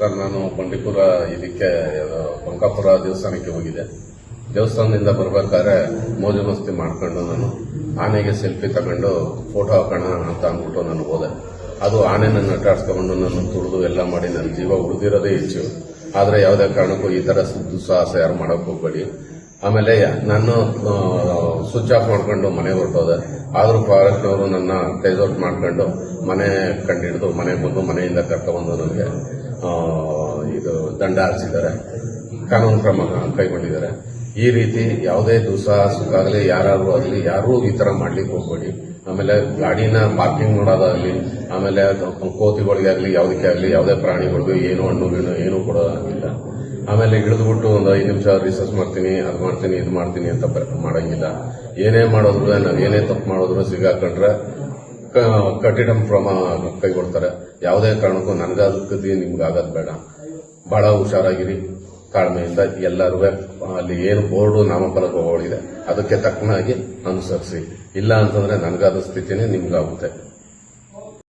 Sir, ನಾನು ಬಂಡೀಪುರ ಇದಕ್ಕೆ ಬಂಕಾಪುರ ದೇವಸ್ಥಾನಕ್ಕೆ ಹೋಗಿದ್ದೆ. ದೇವಸ್ಥಾನದಿಂದ ಬರಬೇಕಾದ್ರೆ ಮೋಜು ಮಸ್ತಿ ಮಾಡ್ಕೊಂಡು ನಾನು ಆನೆಗೆ ಸೆಲ್ಫಿ ತಗೊಂಡು ಫೋಟೋ ಹಾಕೋಣ ಅಂತ ಅಂದ್ಬಿಟ್ಟು ನಾನು ಹೋದೆ. ಅದು ಆನೆ ನನ್ನ ಅಟ್ಟಾಡ್ಸ್ಕೊಂಡು ನಾನು ತುಳಿದು ಎಲ್ಲ ಮಾಡಿ ನನ್ನ ಜೀವ ಉಳಿದಿರೋದೇ ಹೆಚ್ಚು. ಆದರೆ ಯಾವುದೇ ಕಾರಣಕ್ಕೂ ಈ ಥರ ದುಸ್ಸಾಹಸ ಯಾರು ಮಾಡೋಕೆ ಹೋಗ್ಬೇಡಿ. ಆಮೇಲೆ ನಾನು ಸ್ವಿಚ್ ಆಫ್ ಮಾಡ್ಕೊಂಡು ಮನೆಗೆ ಹೊರಟೋದೆ. ಆದರೂ ಫಾರೆಸ್ಟ್ನವರು ನನ್ನ ಟೇಸ್ ಮಾಡ್ಕೊಂಡು ಮನೆ ಕಂಡಿಡಿದು ಮನೆಗೆ ಬಂದು ಮನೆಯಿಂದ ಕರ್ಕೊಂಡ್ಬಂದು ನನಗೆ ಇದು ದಂಡ ಹಾರಿಸಿದ್ದಾರೆ. ಕಾನೂನು ಕ್ರಮ ಕೈಗೊಂಡಿದ್ದಾರೆ. ಈ ರೀತಿ ಯಾವುದೇ ದುಸ್ಸಾಹಸಕ್ಕಾಗಲಿ ಯಾರಾದ್ರೂ ಆಗಲಿ, ಯಾರೂ ಈ ತರ ಮಾಡ್ಲಿಕ್ಕೆ ಹೋಗ್ಬೇಡಿ. ಆಮೇಲೆ ಗಾಡಿನ ಪಾರ್ಕಿಂಗ್ ಮಾಡೋದಾಗಲಿ, ಆಮೇಲೆ ಕೋತಿಗಳಿಗೆ ಆಗಲಿ, ಯಾವುದಕ್ಕೆ ಆಗಲಿ, ಯಾವುದೇ ಪ್ರಾಣಿಗಳಿಗೂ ಏನು ಹಣ್ಣು, ಗಿಣ್ಣು ಏನು ಕೊಡೋದಾಗಿಲ್ಲ ಆಮೇಲೆ ಹಿಡಿದ್ಬಿಟ್ಟು ಒಂದು ಐದು ನಿಮಿಷ ರಿಸರ್ಚ್ ಮಾಡ್ತೀನಿ, ಅದು ಮಾಡ್ತೀನಿ, ಇದು ಮಾಡ್ತೀನಿ ಅಂತ ಮಾಡೋಂಗಿಲ್ಲ. ಏನೇ ಮಾಡಿದ್ರು ನಾವು ಏನೇ ತಪ್ಪು ಮಾಡಿದ್ರು ಸಿಗಾಕೊಂಡ್ರೆ ಕಠಿಣ ಕ್ರಮ ಕೈಗೊಳ್ತಾರೆ. ಯಾವುದೇ ಕಾರಣಕ್ಕೂ ನನಗಾಗದಿ ನಿಮ್ಗೆ ಆಗೋದು ಬೇಡ. ಬಹಳ ಹುಷಾರಾಗಿರಿ. ತಾಳ್ಮೆಯಿಂದ ಎಲ್ಲರೂ ಅಲ್ಲಿ ಏನು ಬೋರ್ಡು ನಾಮಫಲಕಗಳಿದೆ ಅದಕ್ಕೆ ತಕ್ಕನಾಗಿ ಅನುಸರಿಸಿ. ಇಲ್ಲ ಅಂತಂದ್ರೆ ನನಗಾದ ಸ್ಥಿತಿನೇ ನಿಮ್ಗಾಗುತ್ತೆ.